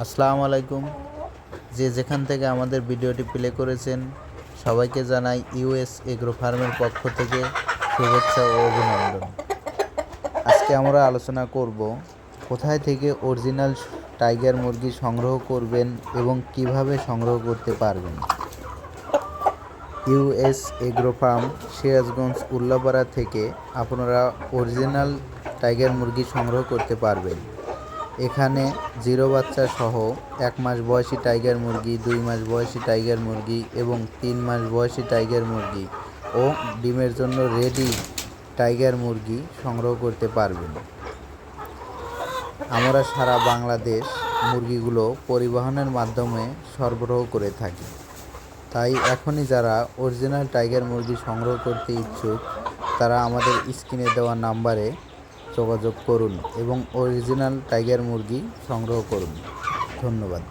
আসসালামু আলাইকুম। যে যেখান থেকে আমাদের ভিডিওটি প্লে করেছেন, সবাইকে জানাই ইউএস এগ্রো ফার্মের পক্ষ থেকে শুভেচ্ছা ও অভিনন্দন। আজকে আমরা আলোচনা করব, কোথায় থেকে অরিজিনাল টাইগার মুরগি সংগ্রহ করবেন এবং কীভাবে সংগ্রহ করতে পারবেন? US agro farm, Sirajganj, Ullapara থেকে আপনারা অরিজিনাল টাইগার মুরগি সংগ্রহ করতে পারবেন। এখানে জিরো বাচ্চা সহ এক মাস বয়সী টাইগার মুরগি, দুই মাস বয়সী টাইগার মুরগি এবং তিন মাস বয়সী টাইগার মুরগি ও ডিমের জন্য রেডি টাইগার মুরগি সংগ্রহ করতে পারবেন। আমরা সারা বাংলাদেশ মুরগিগুলো পরিবহনের মাধ্যমে সরবরাহ করে থাকি। তাই এখনই যারা অরিজিনাল টাইগার মুরগি সংগ্রহ করতে ইচ্ছুক, তারা আমাদের স্ক্রিনে দেওয়া নাম্বারে যোগাযোগ করুন এবং অরিজিনাল টাইগার মুরগি সংগ্রহ করুন। ধন্যবাদ।